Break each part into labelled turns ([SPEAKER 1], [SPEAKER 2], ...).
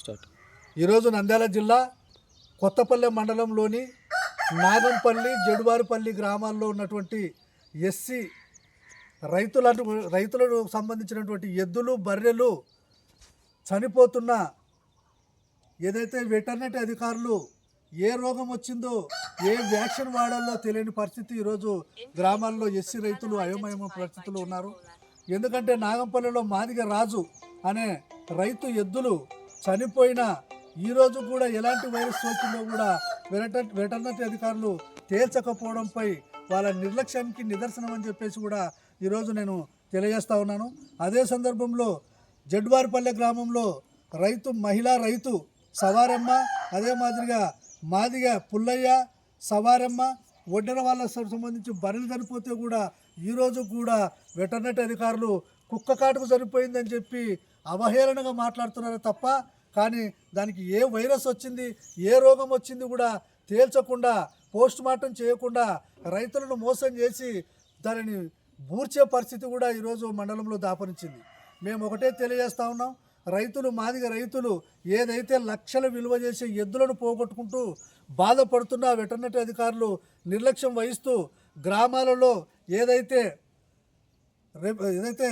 [SPEAKER 1] Start.
[SPEAKER 2] ఈరోజు నంద్యాల జిల్లా కొత్తపల్లె మండలంలోని నాగంపల్లి జడువారిపల్లి గ్రామాల్లో ఉన్నటువంటి ఎస్సీ రైతుల రైతులకు సంబంధించినటువంటి ఎద్దులు బర్రెలు చనిపోతున్న ఏదైతే వెటర్నరీ అధికారులు ఏ రోగం వచ్చిందో ఏ వ్యాక్సిన్ వాడాలో తెలియని పరిస్థితి ఈరోజు గ్రామాల్లో ఎస్సీ రైతులు అయోమయమ పరిస్థితులు ఉన్నారు. ఎందుకంటే నాగంపల్లిలో మాదిగ రాజు అనే రైతు ఎద్దులు చనిపోయిన ఈరోజు కూడా ఎలాంటి వైరస్ సోకిందో కూడా వెట వెటర్నరీ అధికారులు తేల్చకపోవడంపై వాళ్ళ నిర్లక్ష్యానికి నిదర్శనం అని చెప్పేసి కూడా ఈరోజు నేను తెలియజేస్తా ఉన్నాను. అదే సందర్భంలో జడ్వారిపల్లె గ్రామంలో రైతు మహిళా రైతు సవారమ్మ అదే మాదిరిగా మాదిగా పుల్లయ్య సవారమ్మ ఒడ్డెర వాళ్ళ సంబంధించి బర్రెలు చనిపోతే కూడా ఈరోజు కూడా వెటర్నరీ అధికారులు కుక్క కాటుకు చనిపోయిందని చెప్పి అవహేళనగా మాట్లాడుతున్నారు తప్ప కానీ దానికి ఏ వైరస్ వచ్చింది ఏ రోగం వచ్చింది కూడా తేల్చకుండా పోస్ట్ మార్టం చేయకుండా రైతులను మోసం చేసి దానిని బూర్చే పరిస్థితి కూడా ఈరోజు మండలంలో దాపరించింది. మేము ఒకటే తెలియజేస్తా ఉన్నాం రైతులు మాదిగ రైతులు ఏదైతే లక్షల విలువ చేసే ఎద్దులను పోగొట్టుకుంటూ బాధపడుతున్న వెటర్నరీ అధికారులు నిర్లక్ష్యం వహిస్తూ గ్రామాలలో ఏదైతే ఏదైతే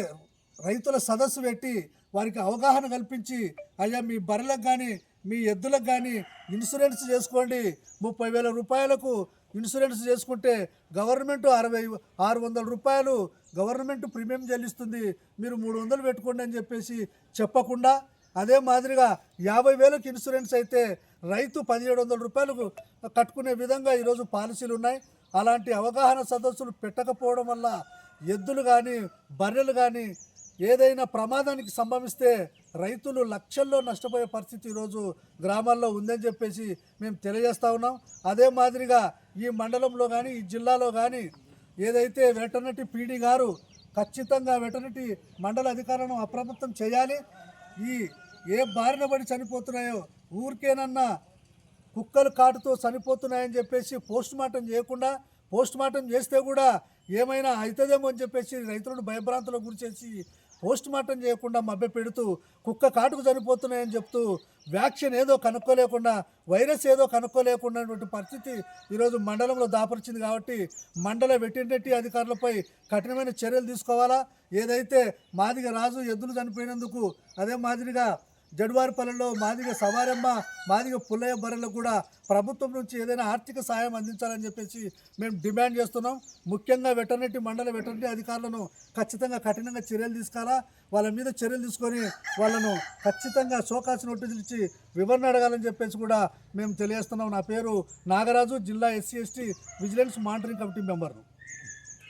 [SPEAKER 2] రైతుల సదస్సు పెట్టి వారికి అవగాహన కల్పించి అయ్యా మీ బర్రెలకు కానీ మీ ఎద్దులకు కానీ ఇన్సూరెన్స్ చేసుకోండి. ముప్పై వేల రూపాయలకు ఇన్సూరెన్స్ చేసుకుంటే గవర్నమెంట్ అరవై ఆరు వందల రూపాయలు గవర్నమెంట్ ప్రీమియం చెల్లిస్తుంది. మీరు మూడు వందలు పెట్టుకోండి అని చెప్పేసి చెప్పకుండా అదే మాదిరిగా యాభై వేలకు ఇన్సూరెన్స్ అయితే రైతు పదిహేడు వందల రూపాయలకు కట్టుకునే విధంగా ఈరోజు పాలసీలు ఉన్నాయి. అలాంటి అవగాహన సదస్సులు పెట్టకపోవడం వల్ల ఎద్దులు కానీ బర్రెలు కానీ ఏదైనా ప్రమాదానికి సంభవిస్తే రైతులు లక్షల్లో నష్టపోయే పరిస్థితి ఈరోజు గ్రామాల్లో ఉందని చెప్పేసి మేము తెలియజేస్తా ఉన్నాం. అదే మాదిరిగా ఈ మండలంలో కానీ ఈ జిల్లాలో కానీ ఏదైతే వెటర్నటీ పీడీ గారు ఖచ్చితంగా వెటర్నటీ మండల అధికారులను అప్రమత్తం చేయాలి. ఈ ఏ బారిన పడి చనిపోతున్నాయో ఊరికేనన్నా కుక్కలు కాటుతో చనిపోతున్నాయని చెప్పేసి పోస్ట్ మార్టం చేయకుండా పోస్ట్ మార్టం చేస్తే కూడా ఏమైనా అవుతుందేమో అని చెప్పేసి రైతులను భయభ్రాంతులకు గురి చేసి పోస్ట్ మార్టం చేయకుండా మభ్య పెడుతూ కుక్క కాటుకు చనిపోతున్నాయని చెప్తూ వ్యాక్సిన్ ఏదో కనుక్కోలేకుండా వైరస్ ఏదో కనుక్కోలేకున్నటువంటి పరిస్థితి ఈరోజు మండలంలో దాపరిచింది కాబట్టి మండల వెటర్నరీ అధికారులపై కఠినమైన చర్యలు తీసుకోవాలా? ఏదైతే మాదిగ రాజు ఎద్దులు చనిపోయినందుకు అదే మాదిరిగా జడ్వారిపల్లెలో మాదిగ సవారమ్మ మాదిగ పుల్లయ్య బర్రెలకు కూడా ప్రభుత్వం నుంచి ఏదైనా ఆర్థిక సాయం అందించాలని చెప్పేసి మేము డిమాండ్ చేస్తున్నాం. ముఖ్యంగా వెటర్నరీ మండల వెటర్నరీ అధికారులను ఖచ్చితంగా కఠినంగా చర్యలు తీసుకోవాలా? వాళ్ళ మీద చర్యలు తీసుకొని వాళ్ళను ఖచ్చితంగా షోకాస్ నోటీసులు ఇచ్చి వివరణ అడగాలని చెప్పేసి కూడా మేము తెలియజేస్తున్నాం. నా పేరు నాగరాజు జిల్లా SC ST vigilance monitoring committee మెంబర్ను.